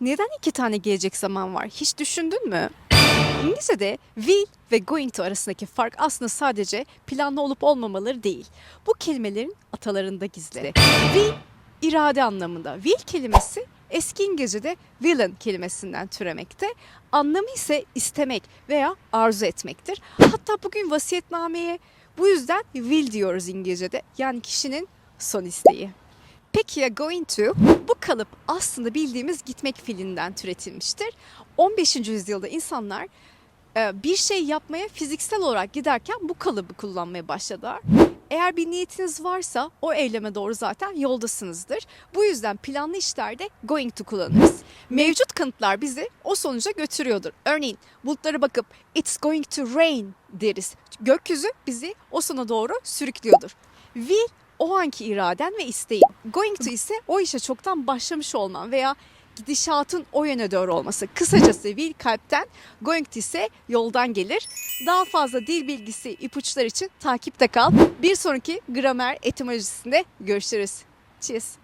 neden iki tane gelecek zaman var? Hiç düşündün mü? İngilizce'de will ve going to arasındaki fark aslında sadece planlı olup olmamaları değil. Bu kelimelerin atalarında gizli. Will irade anlamında. Will kelimesi eski İngilizce'de willen kelimesinden türemekte. Anlamı ise istemek veya arzu etmektir. Hatta bugün vasiyetnameye bu yüzden will diyoruz İngilizce'de. Yani kişinin son isteği. Peki ya going to? Bu kalıp aslında bildiğimiz gitmek fiilinden türetilmiştir. 15. yüzyılda insanlar e, bir şey yapmaya fiziksel olarak giderken bu kalıbı kullanmaya başladılar. Eğer bir niyetiniz varsa o eyleme doğru zaten yoldasınızdır. Bu yüzden planlı işlerde going to kullanırız. Mevcut kanıtlar bizi o sonuca götürüyordur. Örneğin bulutlara bakıp it's going to rain deriz. Gökyüzü bizi o sona doğru sürüklüyordur. Will anki iraden ve isteğin. Going to ise o işe çoktan başlamış olman veya gidişatın o yöne doğru olması. Kısacası will kalpten, going to ise yoldan gelir. Daha fazla dil bilgisi, ipuçlar için takipte kal. Bir sonraki gramer etimolojisinde görüşürüz. Cheers.